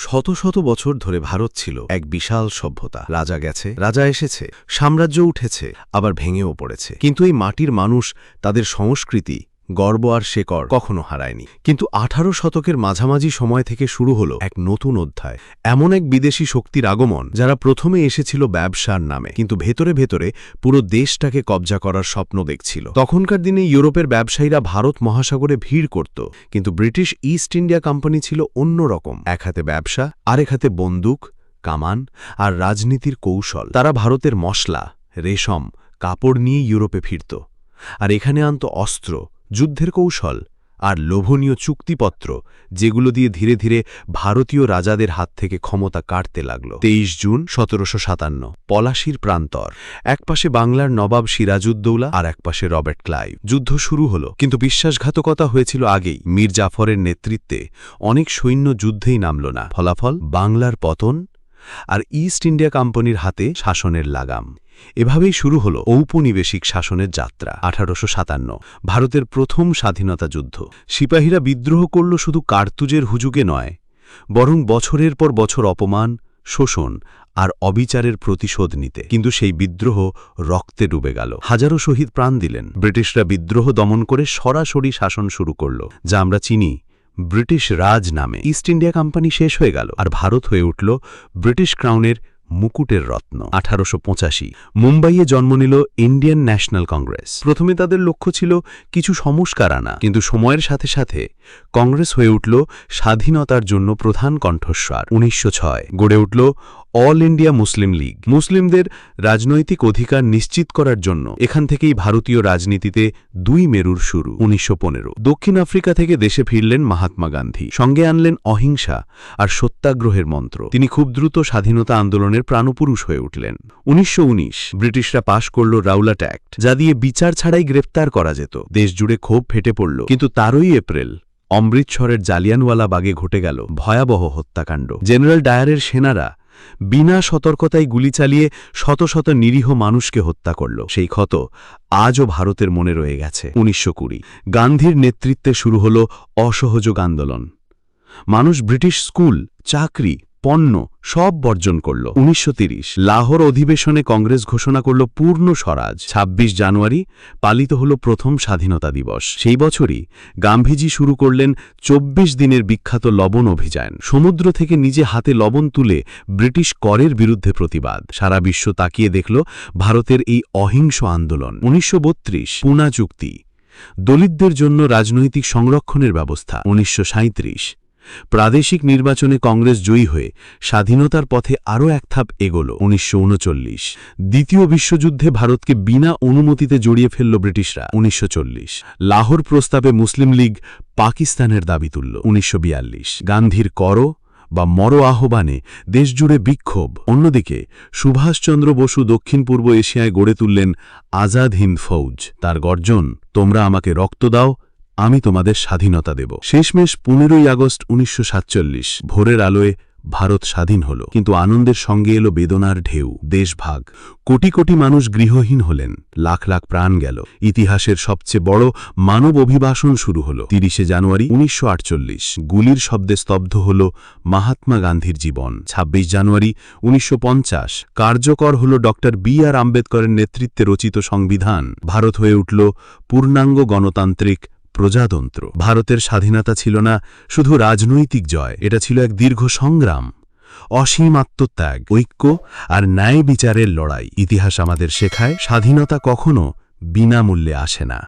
শত শত বছর ধরে ভারত ছিল এক বিশাল সভ্যতা। রাজা গেছে, রাজা এসেছে, সাম্রাজ্য উঠেছে, আবার ভেঙেও পড়েছে। কিন্তু এই মাটির মানুষ, তাদের সংস্কৃতি গর্ব আর শেকড় কখনো হারায়নি। কিন্তু আঠারো শতকের মাঝামাঝি সময় থেকে শুরু হলো এক নতুন অধ্যায়। এমন এক বিদেশি শক্তির আগমন যারা প্রথমে এসেছিল ব্যবসার নামে, কিন্তু ভেতরে ভেতরে পুরো দেশটাকে কবজা করার স্বপ্ন দেখছিল। তখনকার দিনে ইউরোপের ব্যবসায়ীরা ভারত মহাসাগরে ভিড় করত, কিন্তু ব্রিটিশ ইস্ট ইন্ডিয়া কোম্পানি ছিল অন্যরকম এক হাতে ব্যবসা, আরেক হাতে বন্দুক, কামান আর রাজনীতির কৌশল। তারা ভারতের মশলা, রেশম, কাপড় নিয়ে ইউরোপে ফিরত। আর এখানে আনত অস্ত্র যুদ্ধের কৌশল আর লোভনীয় চুক্তিপত্র যেগুলো দিয়ে ধীরে ধীরে ভারতীয় রাজাদের হাত থেকে ক্ষমতা কাটতে লাগল। তেইশ জুন সতেরোশো সাতান্ন, পলাশির প্রান্তর। একপাশে বাংলার নবাব সিরাজউদ্দৌলা আর একপাশে রবার্ট ক্লাইভ। যুদ্ধ শুরু হল, কিন্তু বিশ্বাসঘাতকতা হয়েছিল আগেই। মীর জাফরের নেতৃত্বে অনেক সৈন্য যুদ্ধেই নামল না। ফলাফল, বাংলার পতন আর ইস্ট ইন্ডিয়া কোম্পানির হাতে শাসনের লাগাম। এভাবেই শুরু হল ঔপনিবেশিক শাসনের যাত্রা, আঠারোশো সাতান্ন, ভারতের প্রথম স্বাধীনতা যুদ্ধ। সিপাহীরা বিদ্রোহ করল শুধু কার্তুজের হুজুগে নয়, বরং বছরের পর বছর অপমান, শোষণ আর অবিচারের প্রতিশোধ নিতে। কিন্তু সেই বিদ্রোহ রক্তে ডুবে গেল। হাজারো শহীদ প্রাণ দিলেন। ব্রিটিশরা বিদ্রোহ দমন করে সরাসরি শাসন শুরু করল, যা আমরা চিনি। ব্রিটিশ রাজ নামে ইস্ট ইন্ডিয়া কোম্পানি শেষ হয়ে গেল আর ভারত হয়ে উঠল ব্রিটিশ ক্রাউনের মুকুটের রত্ন। আঠারোশো পঁচাশি, মুম্বাইয়ে জন্ম নিল ইন্ডিয়ান ন্যাশনাল কংগ্রেস প্রথমে তাদের লক্ষ্য ছিল কিছু সংস্কার আনা, কিন্তু সময়ের সাথে সাথে কংগ্রেস হয়ে উঠল স্বাধীনতার জন্য প্রধান কণ্ঠস্বর। উনিশশো ছয়, গড়ে উঠল অল ইন্ডিয়া মুসলিম লীগ। মুসলিমদের রাজনৈতিক অধিকার নিশ্চিত করার জন্য এখান থেকেই ভারতীয় রাজনীতিতে দুই মেরুর শুরু, উনিশশো পনেরো। দক্ষিণ আফ্রিকা থেকে দেশে ফিরলেন মহাত্মা গান্ধী। সঙ্গে আনলেন অহিংসা আর সত্যাগ্রহের মন্ত্র। তিনি খুব দ্রুত স্বাধীনতা আন্দোলনের প্রাণপুরুষ হয়ে উঠলেন। উনিশশো উনিশ, ব্রিটিশরা পাশ করল রাউলাট অ্যাক্ট, যা দিয়ে বিচার ছাড়াই গ্রেপ্তার করা যেত। দেশজুড়ে ক্ষোভ ফেটে পড়ল, কিন্তু তারই এপ্রিল অমৃতসরের জালিয়ানওয়ালা বাগে ঘটে গেল ভয়াবহ হত্যাকাণ্ড। জেনারেল ডায়ারের সেনারা বিনা সতর্কতায় গুলি চালিয়ে শত শত নিরীহ মানুষকে হত্যা করল। সেই ক্ষত আজও ভারতের মনে রয়ে গেছে। উনিশশো কুড়ি। গান্ধীর নেতৃত্বে শুরু হল অসহযোগ আন্দোলন। মানুষ ব্রিটিশ স্কুল, চাকরি পণ্য সব বর্জন করল। উনিশশো লাহোর অধিবেশনে কংগ্রেস ঘোষণা করল পূর্ণ স্বরাজ। ২৬ জানুয়ারি পালিত হল প্রথম স্বাধীনতা দিবস। সেই বছরই গাম্ভীজি শুরু করলেন ২৪ দিনের বিখ্যাত লবণ অভিযান। সমুদ্র থেকে নিজে হাতে লবণ তুলে ব্রিটিশ করের বিরুদ্ধে প্রতিবাদ। সারা বিশ্ব তাকিয়ে দেখল ভারতের এই অহিংস আন্দোলন। উনিশশো বত্রিশ, পুনা চুক্তি। দলিতদের জন্য রাজনৈতিক সংরক্ষণের ব্যবস্থা। উনিশশো প্রাদেশিক নির্বাচনে কংগ্রেস জয়ী হয়ে স্বাধীনতার পথে আরও এক ধাপ এগোল। উনিশশো ঊনচল্লিশ দ্বিতীয় বিশ্বযুদ্ধে ভারতকে বিনা অনুমতিতে জড়িয়ে ফেলল ব্রিটিশরা। উনিশশো চল্লিশ। লাহোর প্রস্তাবে মুসলিম লীগ পাকিস্তানের দাবি তুলল। উনিশশো বিয়াল্লিশ। গান্ধীর কর বা মর আহ্বানে দেশজুড়ে বিক্ষোভ। অন্যদিকে, সুভাষচন্দ্র বসু দক্ষিণ পূর্ব এশিয়ায় গড়ে তুললেন আজাদ হিন্দ ফৌজ। তার গর্জন, তোমরা আমাকে রক্ত দাও আমি তোমাদের স্বাধীনতা দেব। শেষমেশ পনেরোই আগস্ট উনিশশো সাতচল্লিশ, ভোরের আলোয় ভারত স্বাধীন হল। কিন্তু আনন্দের সঙ্গে এলো বেদনার ঢেউ, দেশভাগ। কোটি কোটি মানুষ গৃহহীন হলেন, লাখ লাখ প্রাণ গেল। ইতিহাসের সবচেয়ে বড় মানব অভিবাসন শুরু হল তিরিশে জানুয়ারি উনিশশো আটচল্লিশ। গুলির শব্দে স্তব্ধ হল মহাত্মা গান্ধীর জীবন। ২৬ জানুয়ারি উনিশশো পঞ্চাশ, কার্যকর হল ড. বি আর আম্বেদকরের নেতৃত্বে রচিত সংবিধান। ভারত হয়ে উঠল পূর্ণাঙ্গ গণতান্ত্রিক প্রজাতন্ত্র। ভারতের স্বাধীনতা ছিল না, শুধু রাজনৈতিক জয়, এটা ছিল এক দীর্ঘ সংগ্রাম, অসীম আত্মত্যাগ, ঐক্য আর ন্যায় বিচারের লড়াই। ইতিহাস আমাদের শেখায়, স্বাধীনতা কখনো বিনামূল্যে আসে না।